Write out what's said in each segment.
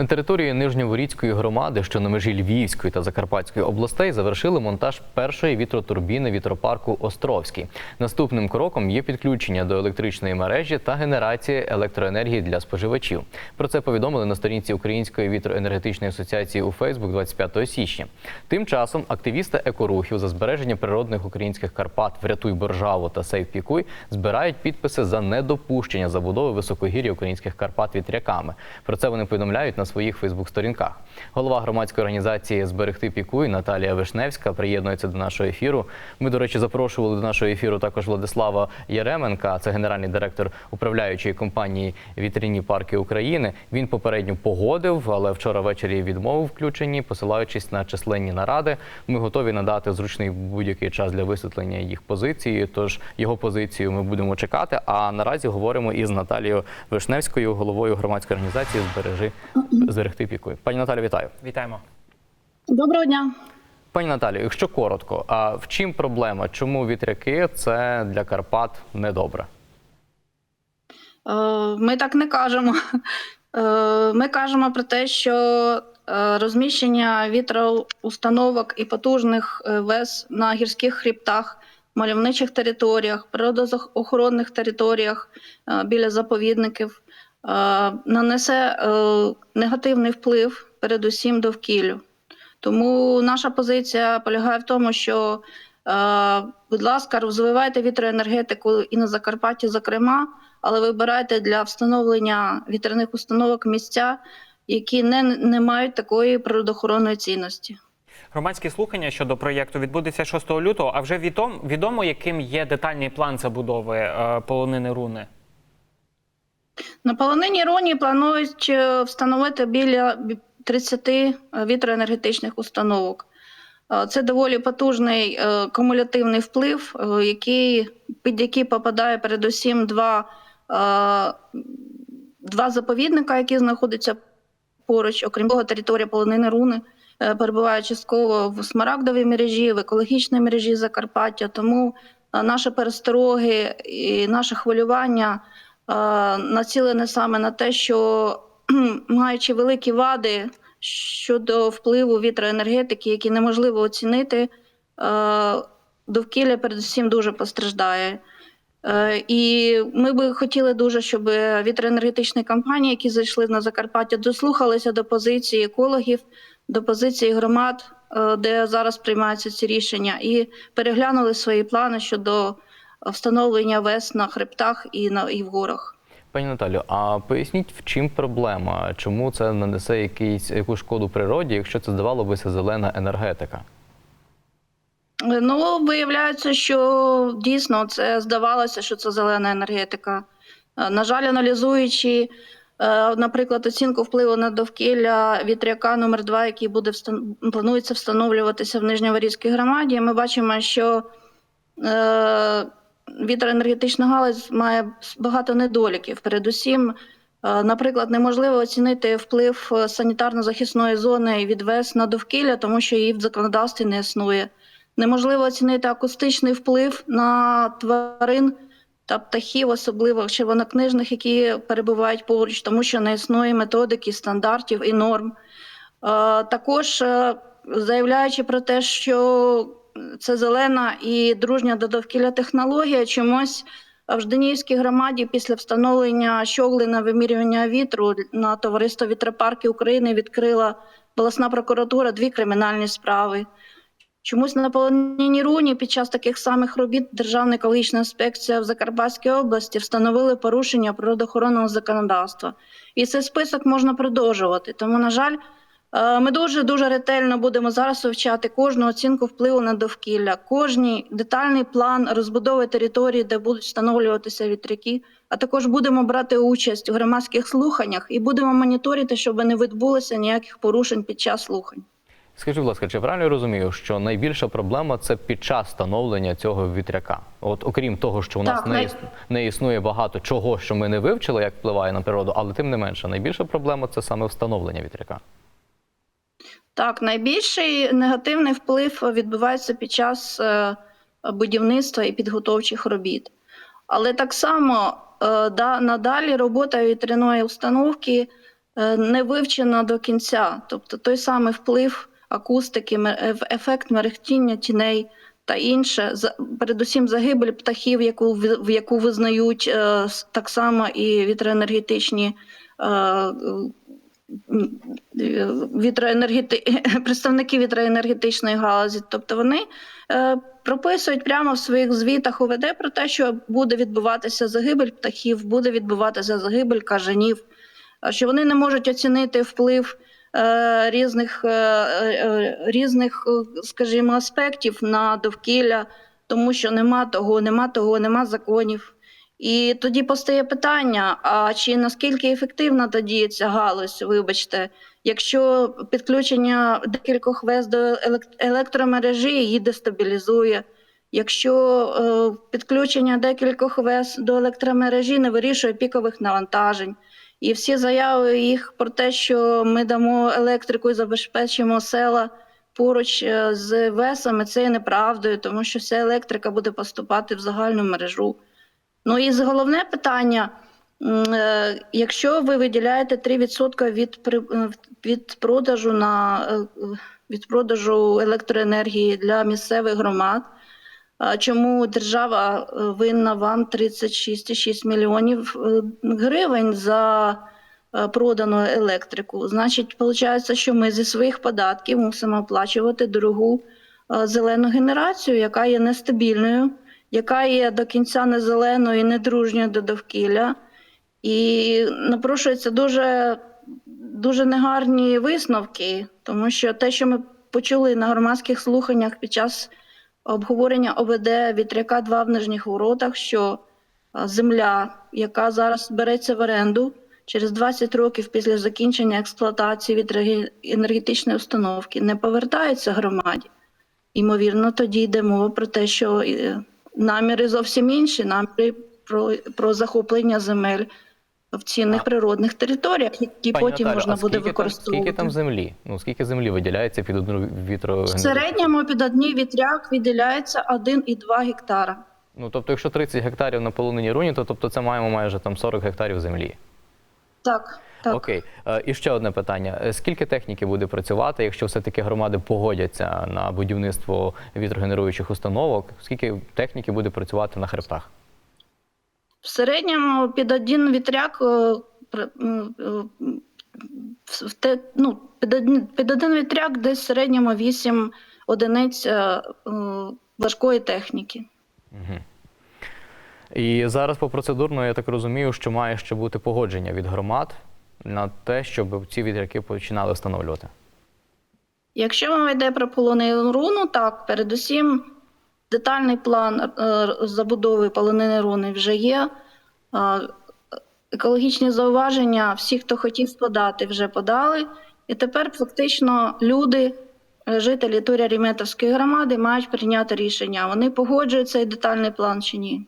На території Нижньоворіцької громади, що на межі Львівської та Закарпатської областей, завершили монтаж першої вітротурбіни вітропарку Островський. Наступним кроком є підключення до електричної мережі та генерація електроенергії для споживачів. Про це повідомили на сторінці Української вітроенергетичної асоціації у Фейсбук 25 січня. Тим часом активісти екорухів за збереження природних українських Карпат Врятуй Боржаву та Сейв Пікуй збирають підписи за недопущення забудови високогір'я українських Карпат вітряками. Про це вони повідомляють на своїх Фейсбук-сторінках. Голова громадської організації Зберегти Пікуй Наталія Вишневська приєднується до нашого ефіру. Ми, до речі, запрошували до нашого ефіру також Владислава Яременка, це генеральний директор управляючої компанії Вітряні парки України. Він попередньо погодив, але вчора ввечері відмовив включенні, посилаючись на численні наради. Ми готові надати зручний будь-який час для висвітлення їх позиції. Тож його позицію ми будемо чекати. А наразі говоримо із Наталією Вишневською, головою громадської організації Збережи зберегти пікуй. Пані Наталі, вітаю. Вітаємо. Доброго дня. Пані Наталію, якщо коротко, а в чим проблема? Чому вітряки це для Карпат недобре? Е, Ми так не кажемо. Е, Ми кажемо про те, що е, розміщення вітроустановок і потужних ВЕС на гірських хребтах, мальовничих територіях, природоохоронних територіях біля заповідників нанесе е, негативний вплив передусім довкіллю. Тому наша позиція полягає в тому, що, е, будь ласка, розвивайте вітроенергетику і на Закарпатті, зокрема, але вибирайте для встановлення вітряних установок місця, які не, не мають такої природоохоронної цінності. Громадські слухання щодо проєкту відбудеться 6 лютого. А вже відом, відомо, яким є детальний план забудови е, полонини руни. На полонині Роні планують е, встановити біля 30 вітроенергетичних установок. Е, Це доволі потужний е, кумулятивний вплив, е, який, під який попадає передусім два, е, два заповідника, які знаходяться поруч. Окрім того, територія полонини Руни е, перебуває частково в смарагдовій мережі, в екологічній мережі Закарпаття. Тому е, наші перестороги і наше хвилювання е, націлене саме на те, що маючи великі вади щодо впливу вітроенергетики, які неможливо оцінити, довкілля передусім дуже постраждає. Е, І ми би хотіли дуже, щоб вітроенергетичні компанії, які зайшли на Закарпаття, дослухалися до позиції екологів, до позиції громад, е, де зараз приймаються ці рішення, і переглянули свої плани щодо встановлення ВЕС на хребтах і на і в горах. Пані Наталю, а поясніть, в чим проблема? Чому це нанесе якийсь, якусь шкоду природі, якщо це здавалося зелена енергетика? Ну, виявляється, що дійсно це здавалося, що це зелена енергетика. Е, На жаль, аналізуючи, е, наприклад, оцінку впливу на довкілля вітряка номер 2 який буде встан- планується встановлюватися в Нижньоворізькій громаді, ми бачимо, що е, вітроенергетична галузь має багато недоліків. Передусім, е, наприклад, неможливо оцінити вплив е, санітарно-захисної зони від ВЕС на довкілля, тому що її в законодавстві не існує. Неможливо оцінити акустичний вплив на тварин та птахів, особливо червонокнижних, які перебувають поруч, тому що не існує методики, стандартів і норм. Е, Також заявляючи про те, що це зелена і дружня до довкілля технологія, чомусь в Жданівській громаді після встановлення щогли на вимірювання вітру на товариство Вітропарки України відкрила обласна прокуратура дві кримінальні справи. Чомусь на полонині руні під час таких самих робіт Державна екологічна інспекція в Закарпатській області встановили порушення природоохоронного законодавства. І цей список можна продовжувати. Тому, на жаль, ми дуже дуже ретельно будемо зараз вивчати кожну оцінку впливу на довкілля, кожний детальний план розбудови території, де будуть встановлюватися вітряки. А також будемо брати участь у громадських слуханнях і будемо моніторити, щоб не відбулося ніяких порушень під час слухань. Скажіть, будь ласка, чи правильно я розумію, що найбільша проблема це під час встановлення цього вітряка? От окрім того, що у нас Так, не, най- не існує багато чого, що ми не вивчили, як впливає на природу, але тим не менше, найбільша проблема це саме встановлення вітряка. Так, найбільший негативний вплив відбувається під час е, будівництва і підготовчих робіт. Але так само е, да, надалі робота вітряної установки е, не вивчена до кінця. Тобто той самий вплив акустики, ефект мерехтіння тіней та інше, передусім загибель птахів, яку, в яку визнають так само і вітроенергетичні. Вітроенергети... представники вітроенергетичної галузі, тобто вони е, прописують прямо в своїх звітах ОВД про те, що буде відбуватися загибель птахів, буде відбуватися загибель кажанів, що вони не можуть оцінити вплив е, різних, е, різних, скажімо, аспектів на довкілля, тому що нема того, нема того, нема законів. І тоді постає питання: а чи наскільки ефективна тоді ця галузь, вибачте, якщо підключення декількох ВЕС до елек- електромережі її дестабілізує, якщо е, підключення декількох ВЕС до електромережі не вирішує пікових навантажень, і всі заяви їх про те, що ми дамо електрику і забезпечимо села поруч е, з ВЕСами, це є неправдою, тому що вся електрика буде поступати в загальну мережу. Ну і головне питання: е, якщо ви виділяєте 3% від, е, від продажу на е, від продажу електроенергії для місцевих громад, чому держава винна вам 36,6 мільйонів гривень за продану електрику? Значить, виходить, що ми зі своїх податків мусимо оплачувати дорогу зелену генерацію, яка є нестабільною яка є до кінця не зеленою і не дружньою до довкілля. І напрошуються дуже, дуже негарні висновки, тому що те, що ми почули на громадських слуханнях під час обговорення ОВД вітряка 2 в нижніх воротах, що земля, яка зараз береться в оренду через 20 років після закінчення експлуатації вітроенергетичної установки, не повертається громаді. Ймовірно, тоді йде мова про те, що е, наміри зовсім інші, наміри про, про захоплення земель в цінних А- природних територіях, які Пані потім Наталю, можна а буде скільки там, використовувати. скільки там землі? Ну скільки землі виділяється під одну В середньому під одній вітряк виділяється 1,2 гектара. Ну тобто, якщо 30 гектарів на полонині руні, то тобто це маємо майже там 40 гектарів землі. Так, так. Окей, Е, і ще одне питання: Е, скільки техніки буде працювати, якщо все-таки громади погодяться на будівництво вітрогенеруючих установок? Скільки техніки буде працювати на хребтах? В середньому під один вітряк е, в- те, ну, під, один, вітряк десь в середньому 8 одиниць важкої техніки. Угу. І зараз по процедурно я так розумію, що має ще бути погодження від громад на те, щоб ці вітряки починали встановлювати. Якщо мова йде про полонину руну, так, передусім детальний план е, забудови полонини руни вже є. Е, Екологічні зауваження, всі, хто хотів подати, вже подали. І тепер фактично люди, е, жителі Туря Ріметовської громади, мають прийняти рішення, вони погоджують цей детальний план чи ні.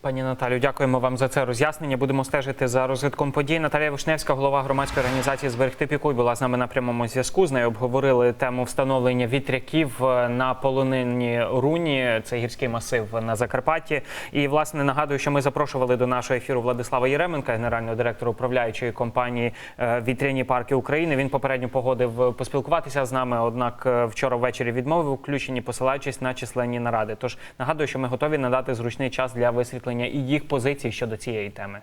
Пані Наталю, дякуємо вам за це роз'яснення. Будемо стежити за розвитком подій. Наталія Вишневська, голова громадської організації Зберегти Пікуй, була з нами на прямому зв'язку. З нею обговорили тему встановлення вітряків е, на полонинні руні. Це гірський масив на Закарпатті. І власне нагадую, що ми запрошували до нашого ефіру Владислава Єременка, генерального директора управляючої компанії е, Вітряні парки України. Він попередньо погодив е, поспілкуватися з нами. Однак вчора ввечері відмовив у включенні, посилаючись на численні наради. Тож нагадую, що ми готові надати зручний час для висвітлення і їх позицій щодо цієї теми.